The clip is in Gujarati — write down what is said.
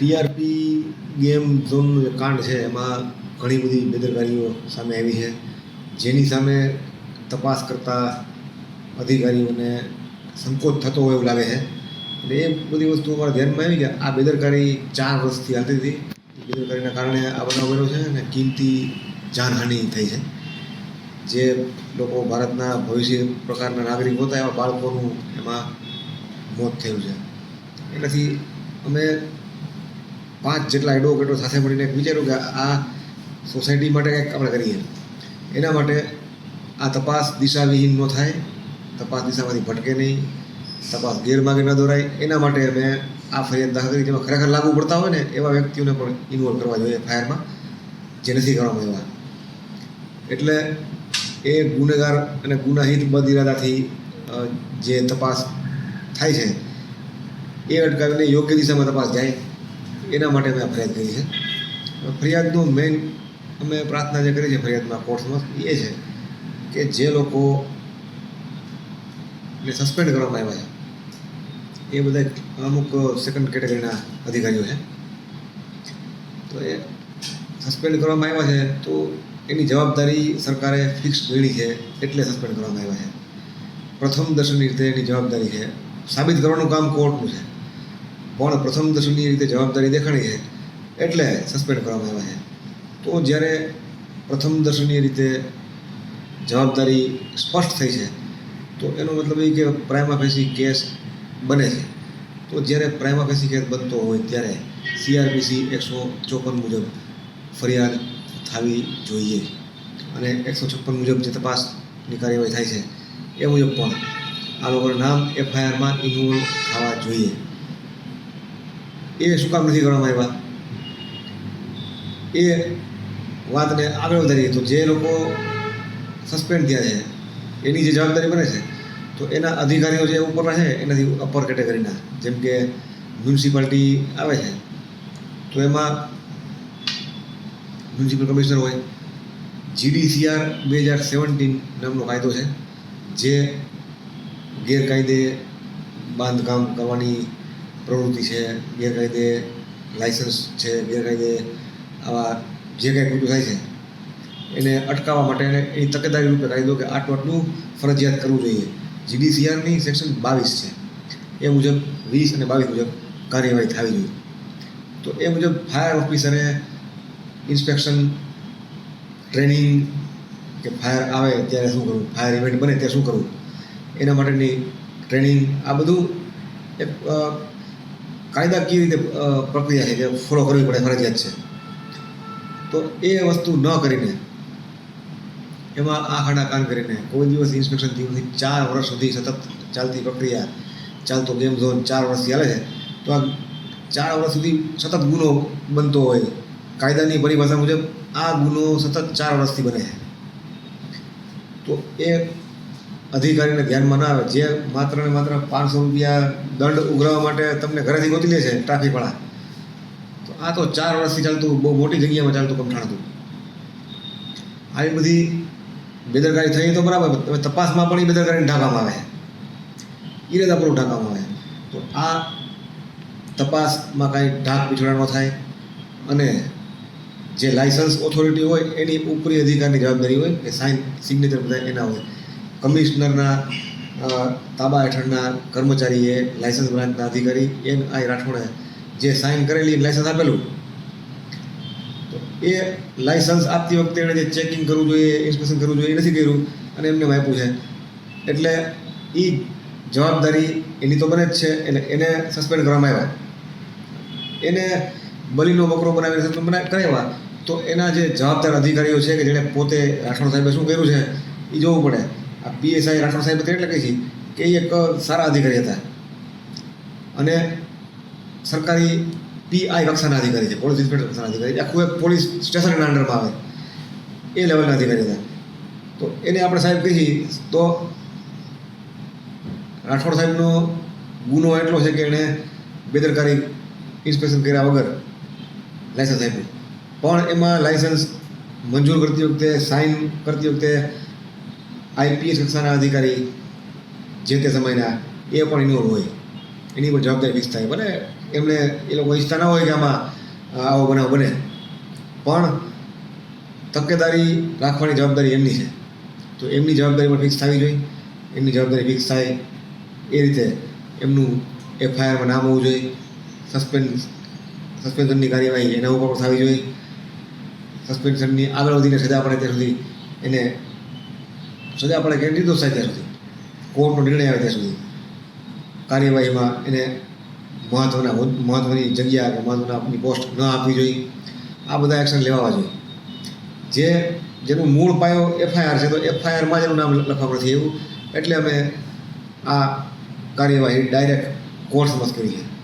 ટીઆરપી ગેમ ઝોનનું જે કાંડ છે, એમાં ઘણી બધી બેદરકારીઓ સામે આવી છે. જેની સામે તપાસ કરતા અધિકારીઓને સંકોચ થતો હોય એવું લાગે છે. એટલે એ બધી વસ્તુ અમારા ધ્યાનમાં આવી કે આ બેદરકારી ચાર વર્ષથી હાલતી હતી. બેદરકારીના કારણે આ બનાવ બન્યો છે અને કિંમતી જાનહાનિ થઈ છે. જે લોકો ભારતના ભવિષ્ય પ્રકારના નાગરિક હતા એવા બાળકોનું એમાં મોત થયું છે. એનાથી અમે પાંચ જેટલા એડવોકેટો સાથે મળીને વિચાર્યું કે આ સોસાયટી માટે કંઈક આપણે કરીએ. એના માટે આ તપાસ દિશાવિહીન ન થાય, તપાસ દિશામાંથી ભટકે નહીં, તપાસ ગેરમાર્ગે ન દોરાય. એના માટે અમે આ ફરિયાદ દાખલ કરી. જેમાં ખરેખર લાગુ પડતા હોય ને એવા વ્યક્તિઓને પણ ઇન્વોલ્વ કરવા જોઈએ ફાયરમાં જે નથી કરવામાં એવા. એટલે એ ગુનેગાર અને ગુનાહિત બદ ઇરાદાથી જે તપાસ થાય છે, એ અટકાવીને યોગ્ય દિશામાં તપાસ જાય. એના માટે આ ફરિયાદ કરી છે ફરિયાદનું મેઇન અમે પ્રાર્થના જે કરી છે ફરિયાદમાં કોર્ટમાં એ છે કે જે લોકો ને સસ્પેન્ડ કરવામાં આવ્યા છે, એ બધા અમુક સેકન્ડ કેટેગરીના અધિકારીઓ છે. તો એ સસ્પેન્ડ કરવામાં આવ્યા છે, તો એની જવાબદારી સરકારે ફિક્સ ગણી છે, એટલે સસ્પેન્ડ કરવામાં આવ્યા છે. પ્રથમ દર્શનની રીતે એની જવાબદારી છે. સાબિત કરવાનું કામ કોર્ટનું છે. પણ પ્રથમ દર્શનની રીતે જવાબદારી દેખાણી છે, એટલે સસ્પેન્ડ કરવામાં આવ્યા છે. તો જ્યારે પ્રથમ દર્શનીય રીતે જવાબદારી સ્પષ્ટ થઈ છે, તો એનો મતલબ એ કે પ્રાઇમા ફેસી કેસ બને છે. તો જ્યારે પ્રાઇમા ફેસી કેસ બનતો હોય ત્યારે સીઆરપીસી એકસો ચોપન મુજબ ફરિયાદ થવી જોઈએ અને એકસો છપ્પન મુજબ જે તપાસની કાર્યવાહી થાય છે, એ મુજબ પણ આ લોકોના નામ એફઆઈઆરમાં ઇન્વોલ્વ થવા જોઈએ. એ શું કામ નથી કરવામાં આવ્યા એ વાતને આગળ વધારીએ તો જે લોકો સસ્પેન્ડ થયા છે, એની જે જવાબદારી બને છે, તો એના અધિકારીઓ જે ઉપરના છે એનાથી અપર કેટેગરીના જેમ કે મ્યુનિસિપાલિટી આવે છે, તો એમાં મ્યુનિસિપલ કમિશનર હોય જીડીસીઆર બે હજાર સેવન્ટીન નામનો કાયદો છે, જે ગેરકાયદે બાંધકામ કરવાની પ્રવૃત્તિ છે, ગેરકાયદે લાઇસન્સ છે, ગેરકાયદે આવા જે કાંઈ ખોટું થાય છે, એને અટકાવવા માટે એને તકેદારી રૂપે કાયદો કે આટલું આટલું ફરજિયાત કરવું જોઈએ. જીડીસીઆરની સેક્શન બાવીસ છે. એ મુજબ વીસ અને બાવીસ મુજબ કાર્યવાહી થવી જોઈએ. તો એ મુજબ ફાયર ઓફિસરે ઇન્સ્પેક્શન ટ્રેનિંગ કે ફાયર આવે ત્યારે શું કરવું? ફાયર ઇવેન્ટ બને ત્યારે શું કરવું? એના માટેની ટ્રેનિંગ આ બધું એક કાયદાકીય રીતે પ્રક્રિયા છે જે ફોલો કરવી પડે ફરજિયાત છે. તો એ વસ્તુ ન કરીને, એમાં આ ખાડા કાન કરીને, કોઈ દિવસ ઇન્સ્પેક્શન નથી, ચાર વર્ષ સુધી સતત ચાલતી પ્રક્રિયા, ચાલતો ગેમ ઝોન ચાર વર્ષથી ચાલે છે, તો આ ચાર વર્ષ સુધી સતત ગુનો બનતો હોય, કાયદાની પરિભાષા મુજબ આ ગુનો સતત ચાર વર્ષથી બને છે. તો એ અધિકારીને ધ્યાનમાં ના આવે, જે માત્ર ને માત્ર પાંચસો રૂપિયા દંડ ઉઘરાવવા માટે તમને ઘરેથી ગોતી લે છે, ટ્રાફિકવાળા. તો આ તો ચાર વર્ષથી ચાલતું, બહુ મોટી જગ્યામાં ચાલતું કમઠાણ હતું. આવી બધી બેદરકારી થઈ તો બરાબર, હવે તપાસમાં પણ એ બેદરકારીને ઢાંકવામાં આવે. ઈરાદાપૂર્વક ઢાંકવામાં આવે. તો આ તપાસમાં કાંઈ ઢાંક પીછોડા ન થાય અને જે લાયસન્સ ઓથોરિટી હોય, એની ઉપરી અધિકારની જવાબદારી હોય કે સાઇન સિગ્નેચર બધા એના હોય. કમિશનરના તાબા હેઠળના કર્મચારીએ લાયસન્સ બ્રાન્ચના અધિકારી એન આઈ રાઠોડે જે સાઇન કરેલી લાયસન્સ આપેલું. તો એ લાયસન્સ આપતી વખતે એણે જે ચેકિંગ કરવું જોઈએ, ઇન્સ્પેક્શન કરવું જોઈએ એ નથી કર્યું અને એમને એમ આપ્યું છે. એટલે એ જવાબદારી એની તો બને જ છે, એટલે એને સસ્પેન્ડ કરવામાં આવ્યા. એને બલીનો બકરો બનાવીને સસ્પેન્ડ બના, કરાવ્યા. તો એના જે જવાબદાર અધિકારીઓ છે કે જેણે પોતે રાઠોડ સાહેબે શું કર્યું છે એ જોવું પડે. આ પીએસઆઈ રાઠોડ સાહેબ એટલે કહે છે કે એ એક સારા અધિકારી હતા. અને સરકારી પીઆઈ કક્ષાના અધિકારી છે, પોલીસ ઇન્સ્પેક્ટર કક્ષાના અધિકારી. આખું એક પોલીસ સ્ટેશનના અંડરમાં આવે. એ લેવલના અધિકારી હતા. તો એને આપણે સાહેબ કહીએ તો રાઠોડ સાહેબનો ગુનો એટલો છે કે એણે બેદરકારી ઇન્સ્પેક્શન કર્યા વગર લાયસન્સ આપ્યું. પણ એમાં લાયસન્સ મંજૂર કરતી વખતે, સાઇન કરતી વખતે આઈપીએસ સંસ્થાના અધિકારી જે તે સમયના, એ પણ ઇન્વોલ્વ હોય. એની પણ જવાબદારી ફિક્સ થાય. ભલે એમને, એ લોકો ઈચ્છતા ના હોય કે આમાં આવો બનાવ બને. પણ તકેદારી રાખવાની જવાબદારી એમની છે. તો એમની જવાબદારી પણ ફિક્સ થવી જોઈએ. એમની જવાબદારી ફિક્સ થાય એ રીતે એમનું એફઆઈઆરમાં નામ હોવું જોઈએ. સસ્પેન્ડ સસ્પેન્શનની કાર્યવાહી એના ઉપર પણ થવી જોઈએ. સસ્પેન્શનની આગળ વધીને સજા પડે ત્યાં સુધી એને સજા પડે કે લીધો થાય ત્યાં સુધી. કોર્ટનો નિર્ણય આવે ત્યાં સુધી. કાર્યવાહીમાં એને મહત્ત્વના મહત્ત્વની જગ્યા કે મહત્ત્વના પોસ્ટ ન આપવી જોઈએ. આ બધા એક્શન લેવા જોઈએ જે, જેનું મૂળ પાયો એફઆઈઆર છે, તો એફઆઈઆરમાં જ એનું નામ લખવા નથી એવું. એટલે અમે આ કાર્યવાહી ડાયરેક્ટ કોર્ટ સમજ કરી છે.